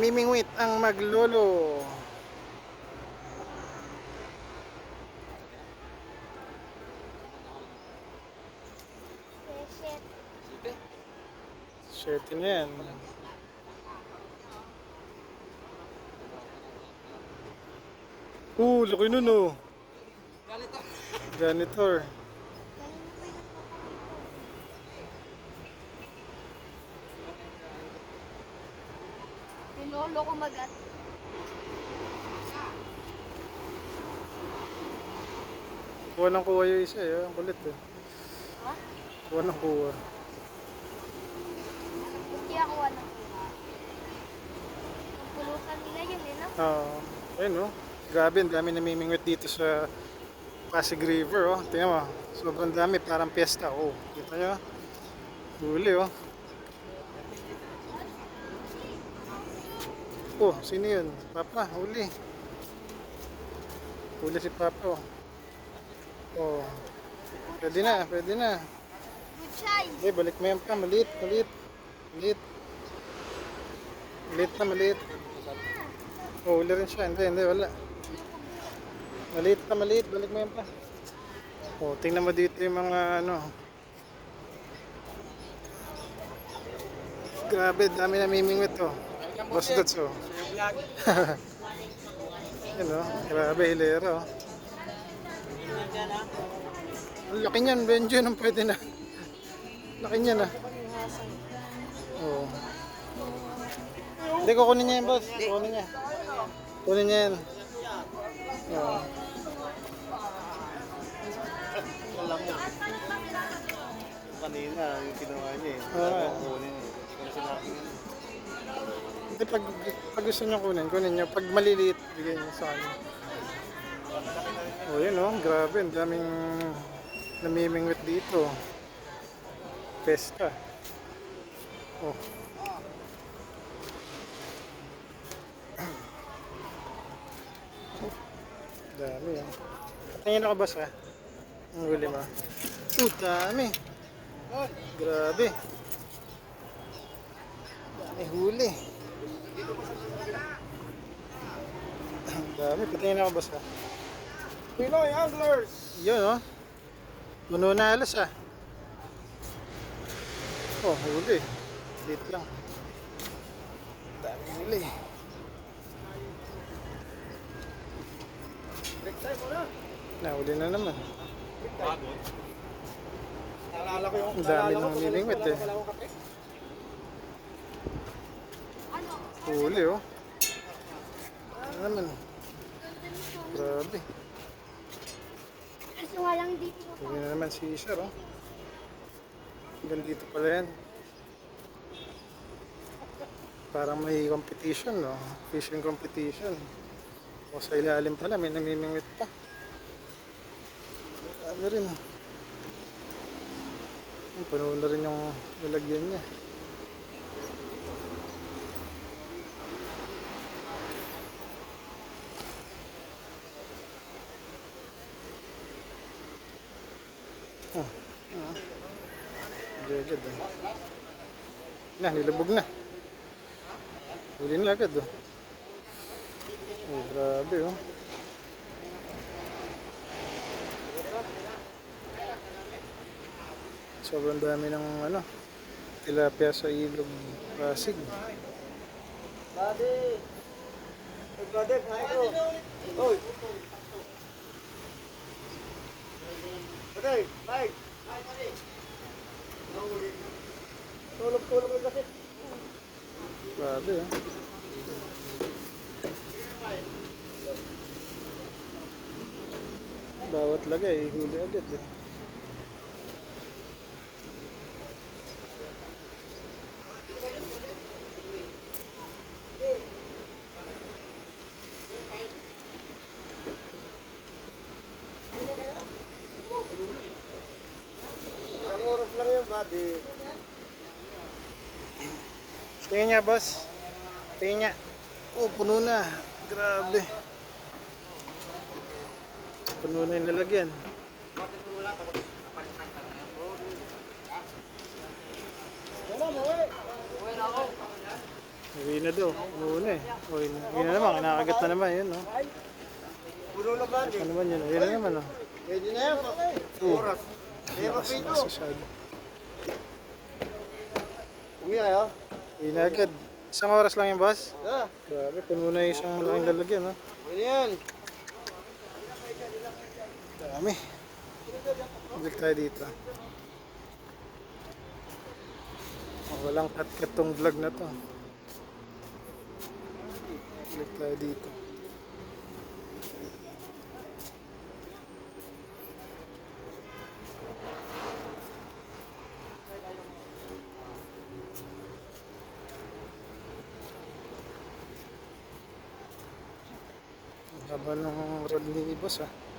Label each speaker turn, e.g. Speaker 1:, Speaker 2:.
Speaker 1: Mimingwit ang maglolo. Shirt na yan. Uh, laki nun oh. Janitor.
Speaker 2: Nilolo ko magat.
Speaker 1: Kuha ng kuha yung isa eh. Ang kulit eh.
Speaker 2: Ha?
Speaker 1: Kuha ng kuha.
Speaker 2: Hindi ako wala. Pulutan nila yun eh, no?
Speaker 1: Oo. ayun oh. Grabe, ang dami namimingwit dito sa Pasig River oh. Tingnan mo. Sobrang dami, parang piyesta. Oh, kita nyo? Huli oh. Oh, sino yun? Papa, huli. Huli si Papa oh. Pwede na, pwede na.
Speaker 2: Child.
Speaker 1: Eh, balik mo yan pa. Maliit, maliit. Maliit. Maliit na, maliit. Oh, huli rin siya. Hindi, hindi, wala. Maliit pa, maliit. Balik mo yan pa. Oh, tingnan mo dito yung mga ano. Grabe, dami namimingwit oh. Boss Dots oh. Yan oh, grabe, hilera oh. Ang laki niyan, Benjo, nung pwede na. Laki niyan ah. Oo. Hindi, kukunin niya yan, boss. Kukunin niya. Kukunin niya yan. Oo.
Speaker 3: Mo. Kanina, yung ginawa niya eh.
Speaker 1: Oo.
Speaker 3: Kunin eh. Kaya sinabi niya.
Speaker 1: Hindi, pag, pag gusto niyo kunin, kunin niyo. Pag maliliit, bigay niyo sa kanya. Oh, yun oh. Grabe, ang daming namimingwit dito. Pesta. Oh. Dami ah. Tingin ako boss. Ang huli mo. Oh, dami. Grabe. Dami huli. Ang dami. Patingin ako boss ah.
Speaker 3: Pinoy Anglers!
Speaker 1: Yun oh. Puno na alas ah. Oh, huli. Dito lang. Dami huli. Nahuli na naman. Ang dami
Speaker 3: naalala ko
Speaker 1: ng
Speaker 3: kung
Speaker 1: nilingwit eh.
Speaker 3: wala akong kape.
Speaker 2: Ano?
Speaker 1: Huli oh. Ano naman? Grabe.
Speaker 2: Kaso nga lang dito.
Speaker 1: Huli na naman si Sir oh. Hanggang dito pala yan. Parang may competition no? Fishing competition. O sa ilalim pala may namimingwit pa. Grabe rin. Ay, Puno na rin yung lalagyan niya. Oh, ah. Agad eh. Na, nilubog na. Huli na agad oh. Oh, grabe oh. Sobrang dami ng ano, tilapia sa ilog Pasig.
Speaker 3: Hey, brother, kain ko. Hoy! Brother, bye! Tulog-tulog yung kasi.
Speaker 1: Grabe oh. Bawat lagay, huli agad eh.
Speaker 3: Buddy.
Speaker 1: Tingnan niya, boss. Tingnan niya. Oh, puno na. Grabe. Puno na yung lalagyan.
Speaker 3: Eh.
Speaker 1: Uwi na daw. Muna eh. Uwi na. Uwi na naman. Kinakagat na naman. Yun, no?
Speaker 3: Puno na buddy.
Speaker 1: Ano naman yun? Uwi na naman, no?
Speaker 3: Pwede na yan. Oras. Mapito.
Speaker 1: lakas masyado.
Speaker 3: Uwi na yun.
Speaker 1: Uwi na agad. Isang oras lang yung bus?
Speaker 3: Ah,
Speaker 1: Grabe, puno na yung isang laking lalagyan, no?
Speaker 3: uwi na yan.
Speaker 1: Dami. Balik tayo dito. Oh, walang cut-cut tong vlog na to. Balik tayo dito. Haba ng road ni boss ah.